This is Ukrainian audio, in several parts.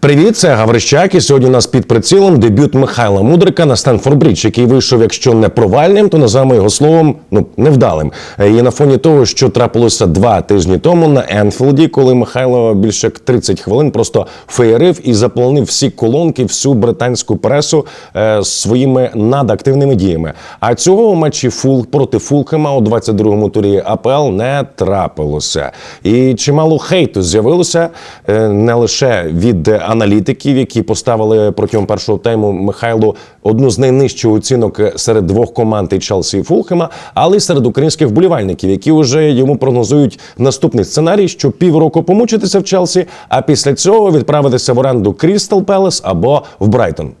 Привіт, це Гаврищак. І сьогодні у нас під прицілом дебют Михайла Мудрика на Стенфорд Брідж, який вийшов, якщо не провальним, то називаємо його словом ну невдалим. І на фоні того, що трапилося два тижні тому на Енфілді, коли Михайло більше як 30 хвилин просто феєрив і заполонив всі колонки, всю британську пресу е, своїми надактивними діями. А цього у матчі Фул проти Фулхема у 22-му турі АПЛ не трапилося. І чимало хейту з'явилося е, не лише від аналітиків, які поставили протягом першого тайму Михайлу одну з найнижчих оцінок серед двох команд і Челсі і Фулхема, але й серед українських вболівальників, які вже йому прогнозують наступний сценарій, що півроку помучитися в Челсі, а після цього відправитися в оренду Крістал Пелес або в Брайтон.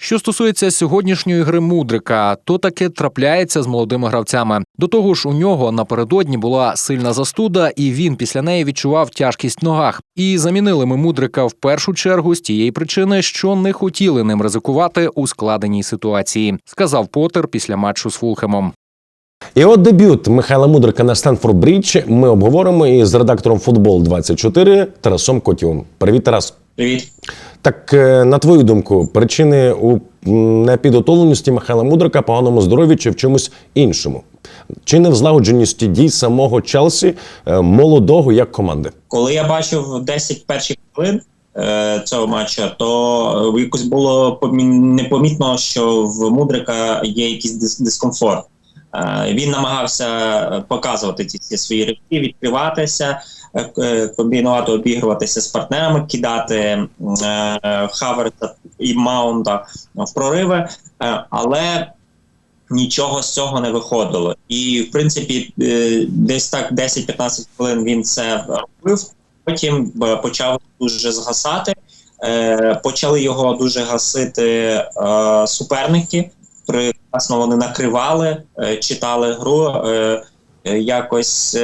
Що стосується сьогоднішньої гри Мудрика, то таке трапляється з молодими гравцями. До того ж, у нього напередодні була сильна застуда, і він після неї відчував тяжкість в ногах. І замінили ми Мудрика в першу чергу з тієї причини, що не хотіли ним ризикувати у складеній ситуації, сказав Поттер після матчу з Фулхемом. І от дебют Михайла Мудрика на Стенфорд Брідж ми обговоримо із редактором Футбол 24 Тарасом Котівим. Привіт, Тарас. Привіт. Так, е, на твою думку, причини у непідготовленості Михайла Мудрика, поганому здоров'ю чи в чомусь іншому? Чи не в злагодженості дій самого Челсі е, молодого як команди? Коли я бачив 10 перших хвилин е, цього матчу, то якось було помі- непомітно, що в Мудрика є якийсь дис- дискомфорт. Він намагався показувати ці, свої ривки, відкриватися, комбінувати, обігруватися з партнерами, кидати е, Хаверта і Маунта в прориви, е, але нічого з цього не виходило. І, в принципі, е, десь так 10-15 хвилин він це робив. Потім е, почав дуже згасати. Е, Почали його дуже гасити е, суперники. Прекрасно вони накривали, е, читали гру. Е, е, Якось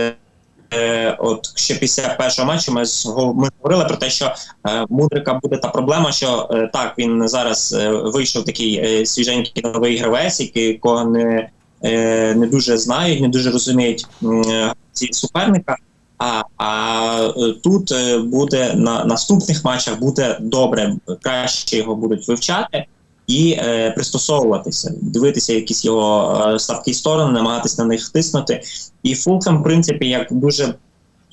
е, от ще після першого матчу ми, ми говорили про те, що е, Мудрика буде та проблема, що е, так він зараз е, вийшов такий е, свіженький новий гравець, який кого не, е, не дуже знають, не дуже розуміють е, ці суперника. А, а е, тут е, буде на наступних матчах буде добре, краще його будуть вивчати і е, пристосовуватися, дивитися якісь його е, слабкі сторони, намагатися на них тиснути. І Фулхем, в принципі, як дуже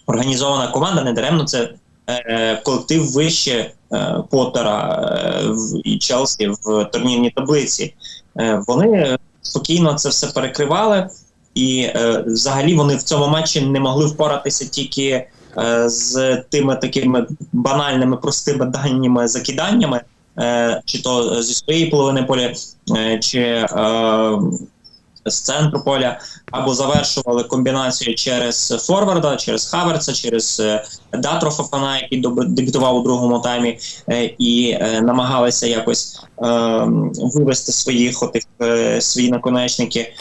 організована команда, не даремно це е, колектив вище е, Поттера е, в, і Челсі в турнірній таблиці. Е, вони спокійно це все перекривали, і е, взагалі вони в цьому матчі не могли впоратися тільки е, з тими такими банальними, простими дальніми закиданнями, чи то зі своєї половини поля, е, чи е, з центру поля, або завершували комбінацію через форварда, через Хаверца, через е, Датро Фафана, який дебютував у другому таймі, е, і е, намагалися якось е, вивести свої хотих, е, свої наконечники е,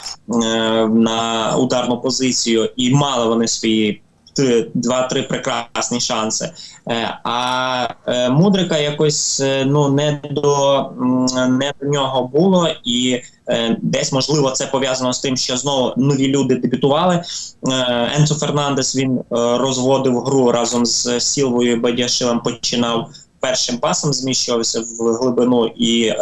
на ударну позицію, і мали вони свої т- два-три прекрасні шанси. Е, А е, Мудрика якось е, ну не до не до нього було, і е, десь можливо це пов'язано з тим, що знову нові люди дебютували. Е, Енцо Фернандес він е, розводив гру разом з Сілвою Бадяшилем, починав першим пасом, зміщувався в глибину і.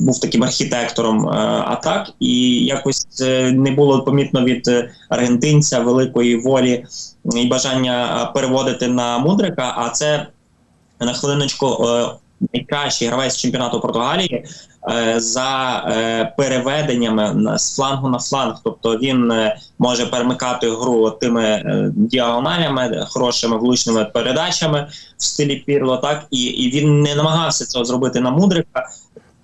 Був таким архітектором е, атак, і якось е, не було помітно від аргентинця великої волі і бажання е, переводити на мудрика. А це на хвилиночку найкращий гравець чемпіонату Португалії за переведеннями з флангу на фланг. Тобто він може перемикати гру тими діагоналями, хорошими влучними передачами в стилі Пірло. Так і, і він не намагався цього зробити на мудрика.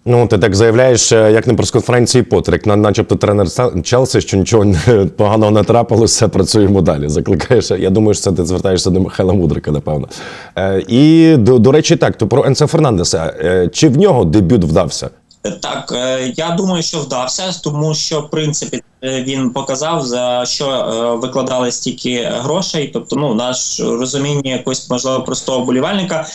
Ну, ти так заявляєш, е, як на прес-конференції Поттер, як начебто тренер Челси, що нічого поганого не трапилося, працюємо далі. Закликаєш. Я думаю, що це ти звертаєшся до Михайла Мудрика, напевно. Е, і до, до речі, так, то про Енце Фернандеса. Е, чи в нього дебют вдався? Так, е, я думаю, що вдався, тому що в принципі е, він показав за що е, викладали стільки грошей. Тобто, ну наш розуміння якось можливо простого болівальника.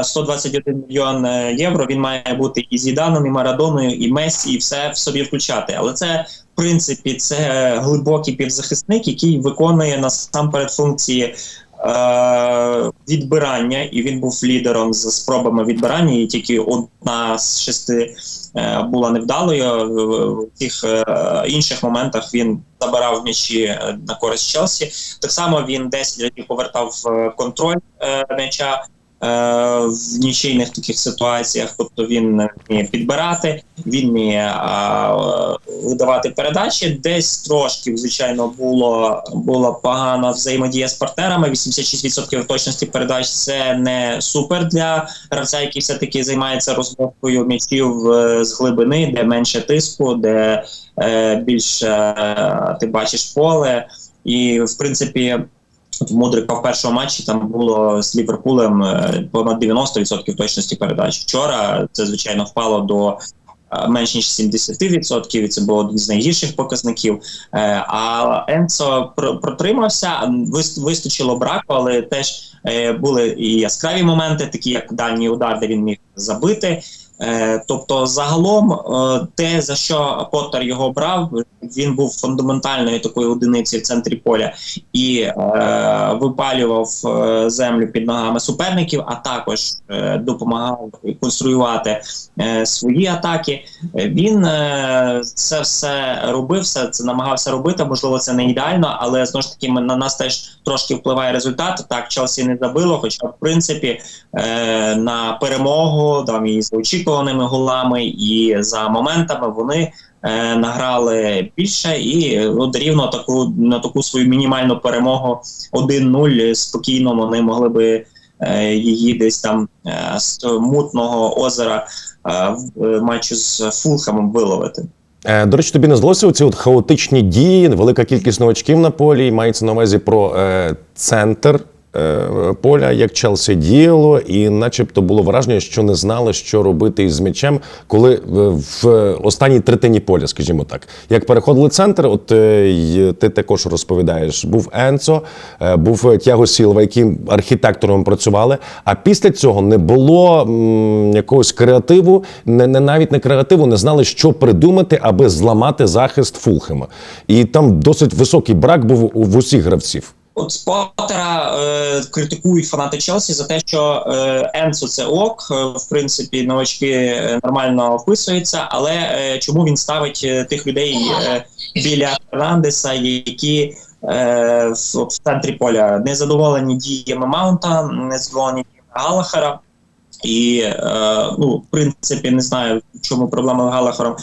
е, 121 мільйон євро. Він має бути і Зіданом, і Марадоною, і Месі, і все в собі включати. Але це в принципі це глибокий півзахисник, який виконує насамперед функції. Е, відбирання, і він був лідером з спробами відбирання, і тільки одна з шести е, була невдалою. В- В тих е, інших моментах він забирав м'ячі е, на користь Челсі. Так само він 10 разів повертав е, контроль е, м'яча. Е, В нічийних таких ситуаціях, тобто він вміє підбирати, він вміє е, видавати передачі. Десь трошки, звичайно, було була погана взаємодія з партнерами. 86% точності передач це не супер для гравця, який все таки займається розробкою м'ячів е, з глибини, де менше тиску, де е, більше е, ти бачиш поле. І в принципі, от в першому матчі там було з Ліверпулем е, понад 90% точності передач. Вчора це звичайно впало до е, менш ніж 70%, і це було один з найгірших показників. Е, А Енцо протримався, вистачило браку, але теж були і яскраві моменти, такі як дальній удар, де він міг забити. Е, Тобто, загалом, е, те за що Поттер його брав, він був фундаментальною такою одиницею в центрі поля і е, випалював е, землю під ногами суперників, а також допомагав конструювати е, свої атаки. Він е, це все робив, все це намагався робити. Можливо, це не ідеально, але знову ж таки на нас теж трошки впливає результат. Так, Челсі не забило, хоча в принципі е, на перемогу там і з очікуваними голами, і за моментами вони. е, Награли більше і е, от рівно таку на таку свою мінімальну перемогу 1-0 спокійно вони могли би е, її десь там е, з мутного озера е, в е, матчі з Фулхамом виловити. Е, До речі, тобі не здалося оці от хаотичні дії, велика кількість новачків на полі, і мається на увазі про е, центр поля, як Челсі діяло, і начебто було враження, що не знали, що робити із м'ячем, коли е, в останній третині поля, скажімо так. Як переходили центр, от е, ти також розповідаєш, був Енцо, е, був Тяго Сілва, які архітектором працювали. А після цього не було якогось креативу, не, не навіть не креативу, не знали, що придумати, аби зламати захист Фулхема. І там досить високий брак був у усіх гравців. От Поттера е, критикують фанати Челсі за те, що е, Енсо це ок. е, В принципі, новачки е, нормально вписуються, але е, чому він ставить е, тих людей е, біля Фернандеса, які е, в, в центрі поля незадоволені діями Маунта, незадоволені діями Галахера. І е, ну, в принципі, не знаю, в чому проблема з Галахером.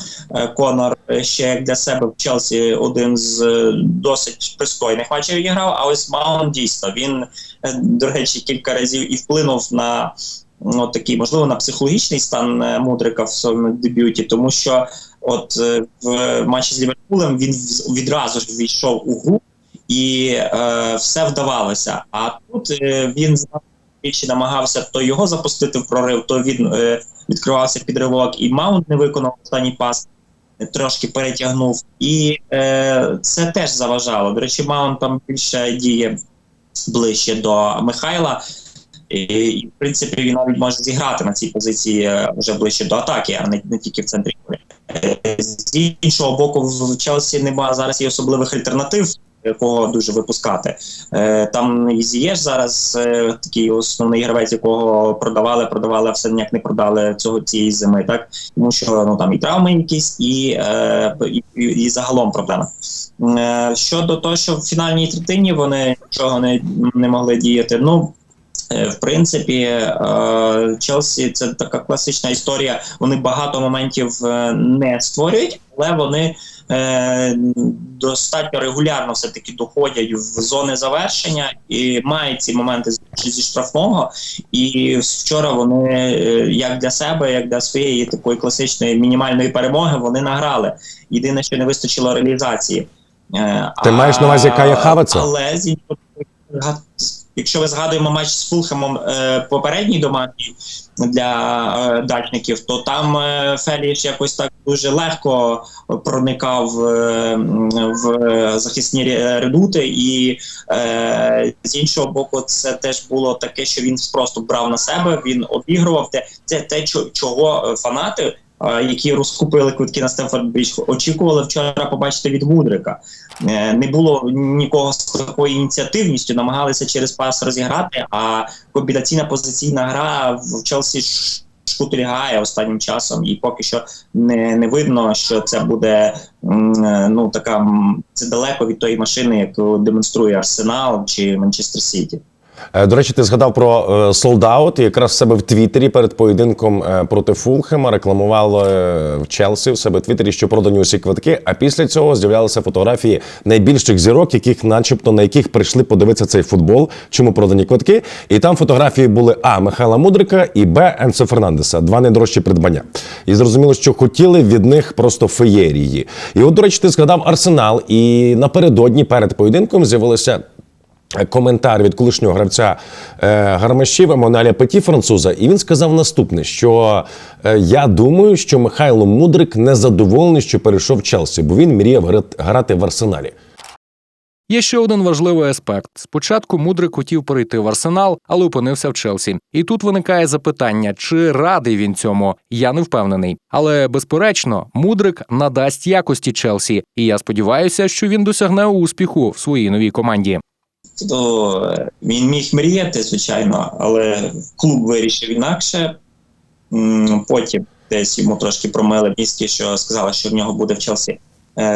Конор ще як для себе в Челсі один з е, досить пристойних матчів відіграв. А ось Маунт дійсно він, е, до речі, кілька разів і вплинув на ну, такий, можливо, на психологічний стан е, Мудрика в своєму дебюті, тому що от е, в матчі з Ліверпулем він відразу ж війшов у гру і е, все вдавалося. А тут е, він двічі намагався то його запустити в прорив, то він е, відкривався підривок, і Маунт не виконав останній пас, е, трошки перетягнув. І е, це теж заважало. До речі, Маунт там більше діє ближче до Михайла. І, в принципі, він навіть може зіграти на цій позиції е, вже ближче до атаки, а не, не тільки в центрі. З іншого боку, в Челсі немає зараз і особливих альтернатив, якого дуже випускати. Е, Там є Зієш зараз е, такий основний гравець, якого продавали, продавали, а все ніяк не продали цього цієї зими, так тому що ну там і травми якісь, і, е, і, і, загалом проблема. Щодо того, що в фінальній третині вони нічого не, не могли діяти. Ну в принципі, е, Челсі це така класична історія. Вони багато моментів е, не створюють, але вони е, достатньо регулярно все таки доходять в зони завершення і мають ці моменти зі штрафного. І вчора вони е, як для себе, як для своєї такої класичної мінімальної перемоги, вони награли. Єдине, що не вистачило реалізації. Е, Ти маєш на увазі Кая Хаверца? Але з іншого Якщо ви згадуємо матч з Фулхемом е, попередній домашній для е, дачників, то там е, Феліш якось так дуже легко проникав в захисні редути, і з іншого боку, це теж було таке, що він просто брав на себе, він обігрував те, це те, чого фанати які розкупили квитки на Стемфорд Брідж, очікували вчора побачити від Мудрика. Е, Не було нікого з такою ініціативністю, намагалися через пас розіграти. А комбінаційна позиційна гра в Челсі шкутильгає останнім часом, і поки що не, не видно, що це буде е, ну така це далеко від тої машини, яку демонструє Арсенал чи Манчестер Сіті. Е, До речі, ти згадав про солдаут. Якраз в себе в Твіттері перед поєдинком е, проти Фулхема рекламував е, в Челсі в себе в Твіттері, що продані усі квитки. А після цього з'являлися фотографії найбільших зірок, яких, начебто, на яких прийшли подивитися цей футбол, чому продані квитки. І там фотографії були А. Михайла Мудрика і Б. Енсо Фернандеса. Два найдорожчі придбання. І зрозуміло, що хотіли від них просто феєрії. І от, до речі, ти згадав Арсенал, і напередодні перед поєдинком з'явилося коментар від колишнього гравця е, гармашів Еммануеля Петі француза, і він сказав наступне: що е, я думаю, що Михайло Мудрик не задоволений, що перейшов Челсі, бо він мріяв гра- грати в арсеналі. Є ще один важливий аспект. Спочатку Мудрик хотів перейти в арсенал, але опинився в Челсі. І тут виникає запитання, чи радий він цьому. Я не впевнений. Але безперечно, Мудрик надасть якості Челсі, і я сподіваюся, що він досягне успіху в своїй новій команді. То е, він міг мріяти, звичайно, але клуб вирішив інакше. Потім десь йому трошки промили мізки, що сказали, що в нього буде в Челсі е,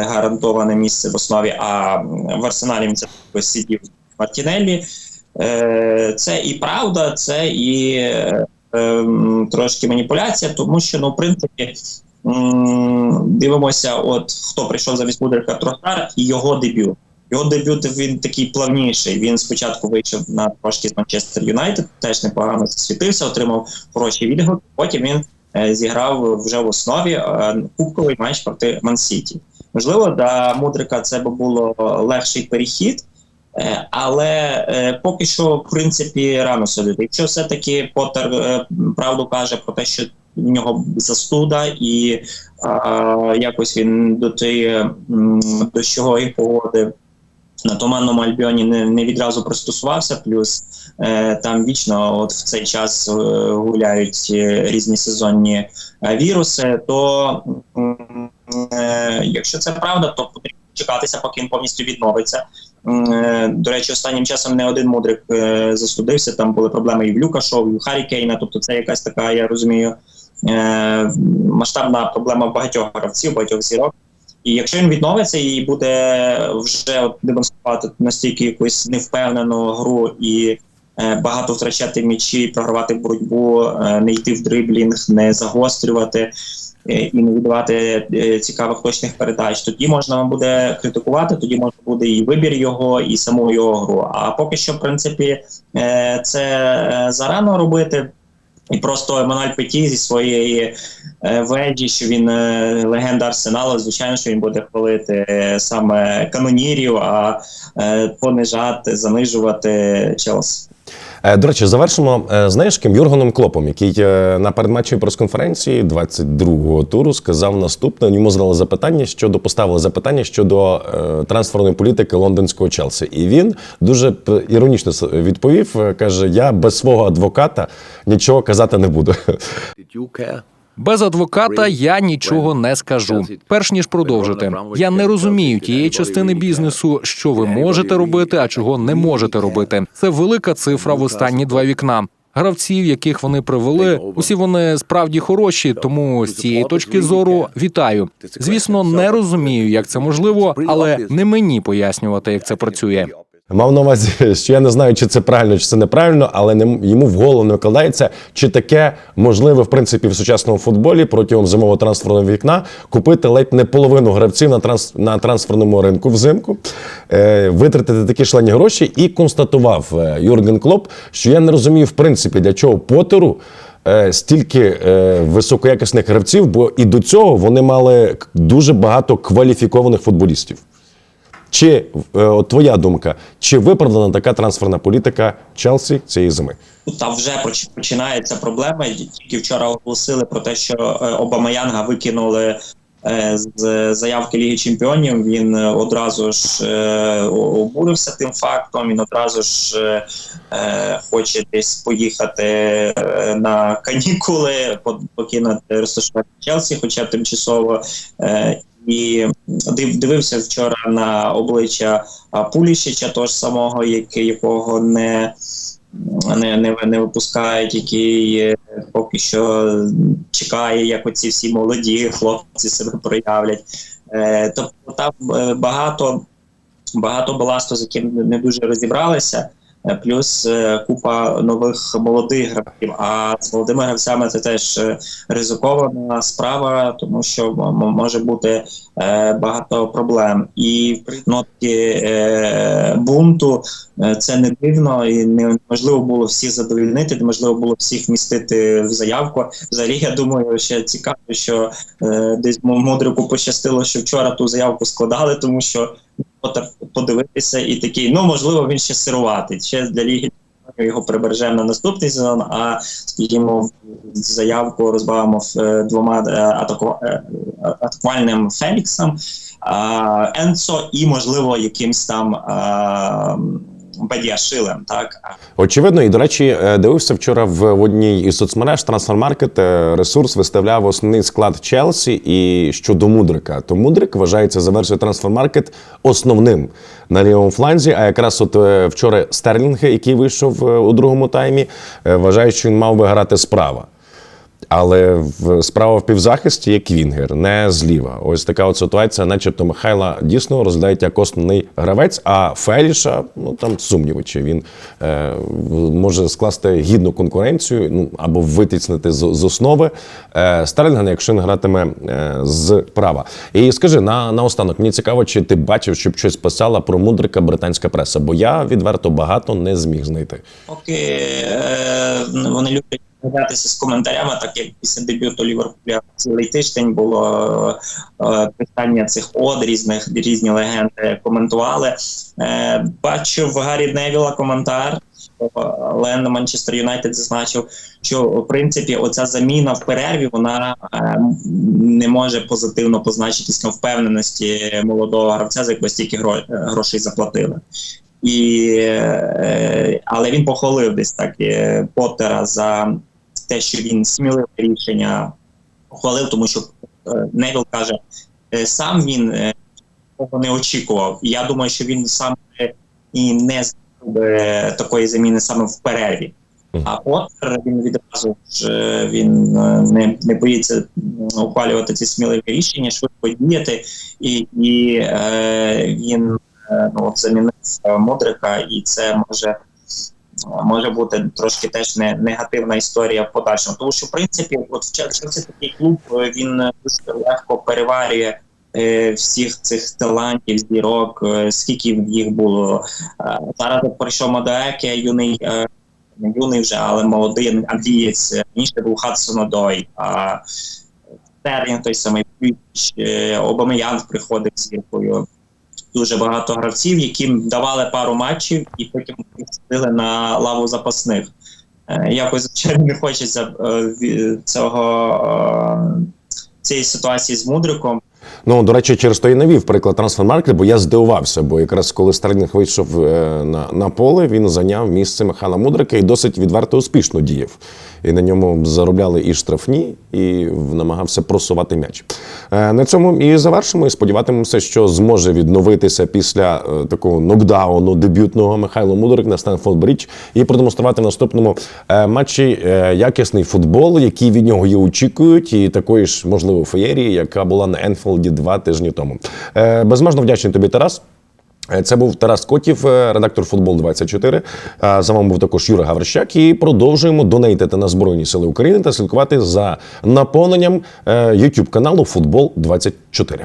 гарантоване місце в основі, а в Арсеналі він це сидів в Мартінеллі. Е, Це і правда, це і е, ем, трошки маніпуляція, тому що, ну, в принципі, дивимося, от хто прийшов замість Мудрика Трохар і його дебют. Його дебют він такий плавніший. Він спочатку вийшов на трошки з Манчестер Юнайтед, теж непогано засвітився, отримав хороші відгуки. Потім він е, зіграв вже в основі е, кубковий матч проти Ман-Сіті. Можливо, для Мудрика це би було легший перехід, е, але е, поки що, в принципі, рано судити. Якщо все-таки Поттер е, правду каже про те, що в нього застуда і а, якось він до тієї м, дощової погоди на туманному альбіоні не, не відразу пристосувався. Плюс е, там вічно, от в цей час е, гуляють е, різні сезонні е, віруси. То е, якщо це правда, то потрібно чекатися, поки він повністю відновиться. До речі, останнім часом не один мудрик застудився. Там були проблеми і в Люка Шоу, і в Харі Кейна. Тобто, це якась така, я розумію, масштабна проблема багатьох гравців, багатьох зірок. І якщо він відновиться і буде вже демонструвати настільки якусь невпевнену гру і е, багато втрачати м'ячі, програвати боротьбу, е, не йти в дриблінг, не загострювати е, і не віддавати е, цікавих точних передач, тоді можна буде критикувати, тоді можна буде і вибір його, і саму його гру. А поки що, в принципі, е, це зарано робити. І просто Еммануель Петі зі своєї е, веді, що він е, легенда арсеналу, звичайно, що він буде хвалити е, саме канонірів, а понижати, занижувати Челсі. Е, До речі, завершимо е, знаєш ким Юргоном Клопом, який е, на передматчевій прес-конференції 22-го туру сказав наступне. Йому задали запитання щодо поставили запитання щодо трансферної політики лондонського Челсі. І він дуже іронічно відповів: каже: Я без свого адвоката нічого казати не буду. Без адвоката я нічого не скажу. Перш ніж продовжити, я не розумію тієї частини бізнесу, що ви можете робити, а чого не можете робити. Це велика цифра в останні два вікна. Гравців, яких вони привели, усі вони справді хороші. Тому з цієї точки зору вітаю. Звісно, не розумію, як це можливо, але не мені пояснювати, як це працює. Мав на увазі, що я не знаю, чи це правильно, чи це неправильно, але не, йому в голову не вкладається, чи таке можливе в принципі в сучасному футболі протягом зимового трансферного вікна купити ледь не половину гравців на транс, на трансферному ринку взимку, е, витратити такі шлені гроші, і констатував е, Юрген Клоп, що я не розумію в принципі для чого Потеру. е, Стільки е, високоякісних гравців, бо і до цього вони мали дуже багато кваліфікованих футболістів. Чи е, от твоя думка, чи виправдана така трансферна політика Челсі цієї зими? Та вже починається проблема. Тільки вчора оголосили про те, що е, Обамаянга викинули е, з заявки Ліги Чемпіонів, він одразу ж обурився тим фактом. Він одразу ж хоче десь поїхати на канікули, покинути розташування Челсі, хоча б тимчасово. І дивився вчора на обличчя Пулішича, того ж самого, якого не, не, не, не випускають, який е, поки що чекає, як оці всі молоді хлопці себе проявлять. Е, тобто там е, багато, багато баласту, з яким не дуже розібралися. Е, Плюс е, купа нових молодих гравців. А з молодими гравцями це теж е, ризикована справа, тому що може бути багато проблем. І при нотки е, бунту це не дивно і неможливо було всіх задовільнити, неможливо було всіх вмістити в заявку. Взагалі, я думаю, ще цікаво, що десь м- мудрику пощастило, що вчора ту заявку складали, тому що подивитися і такий, ну можливо, він ще сируватий. Ще для ліги його прибережемо на наступний сезон. А скажімо, заявку розбавимо е, двома е, атаку, е, атакувальним Феліксом, Енцо і, можливо, якимсь там а, Бадіашилем. Так Очевидно, і до речі, е, дивився вчора в одній із соцмереж Трансфермаркет е, ресурс виставляв основний склад Челсі і щодо Мудрика. То Мудрик вважається за версією Трансфермаркет основним на лівому фланзі. А якраз от е, вчора Стерлінг, який вийшов у другому таймі, вважає, що він мав би грати справа. Але в справа в півзахисті є Квінгер, не зліва. Ось така от ситуація, начебто Михайла дійсно розглядають як основний гравець, а Феліша, ну там сумніви, чи він е, може скласти гідну конкуренцію, ну або витіснити з, з основи е, Стерлінгена, якщо він гратиме е, з права. І скажи на наостанок, мені цікаво, чи ти бачив, щоб щось писала про мудрика британська преса, бо я відверто багато не зміг знайти. поки е, вони люблять гратися з коментарями, так як після дебюту Ліверпуля цілий тиждень було е, питання цих од, різних різні легенди коментували. Е, бачив Гаррі Невіла коментар. Але на Манчестер Юнайтед зазначив, що в принципі оця заміна в перерві вона е, не може позитивно позначитися на впевненості молодого гравця, за якого стільки гро- грошей заплатили. І, е, але він похвалив десь так е, Поттера за те, що він сміливе рішення похвалив, тому що е, Невіл каже, е, сам він е, того не очікував. Я думаю, що він сам е, і не зробив би такої заміни саме в перерві. А Поттер він відразу ж е, він е, не, не боїться ухвалювати ці сміливі рішення, швидко діяти, і, і е, він е, ну, замінив е, Мудрика, і це може. Може бути трошки теж не негативна історія в подальшому, тому що в принципі, от в Челсі такий клуб е, він е, дуже легко переварює е, всіх цих талантів, зірок, скільки їх було. Зараз прийшов Мадоеке, юний не юний вже, але молодий англієць. е, Раніше був Хадсон Одой, а Стерлінг той самий е, приходив зіркою. Дуже багато гравців, яким давали пару матчів і потім їх садили на лаву запасних. Е, Якось звичайно не хочеться е, цього е, цієї ситуації з Мудриком. Ну, до речі, через то і навів приклад трансфермаркет, бо я здивувався, бо якраз коли Стерлінг вийшов на, на поле, він зайняв місце Михайла Мудрика і досить відверто успішно діяв. І на ньому заробляли і штрафні, і намагався просувати м'яч. Е, на цьому і завершимо. І сподіватимемося, що зможе відновитися після е, такого нокдауну дебютного Михайло Мудрик на Стенфорд Брідж і продемонструвати в наступному е, матчі якісний футбол, який від нього і очікують, і такої ж можливо феєрії, яка була на Енфілді два тижні тому. Безмежно вдячний тобі, Тарас. Е, Це був Тарас Котів, е, редактор футбол 24 Е, За вами був також Юра Гаврищак. І продовжуємо донейтити на Збройні Сили України та слідкувати за наповненням YouTube каналу Футбол 24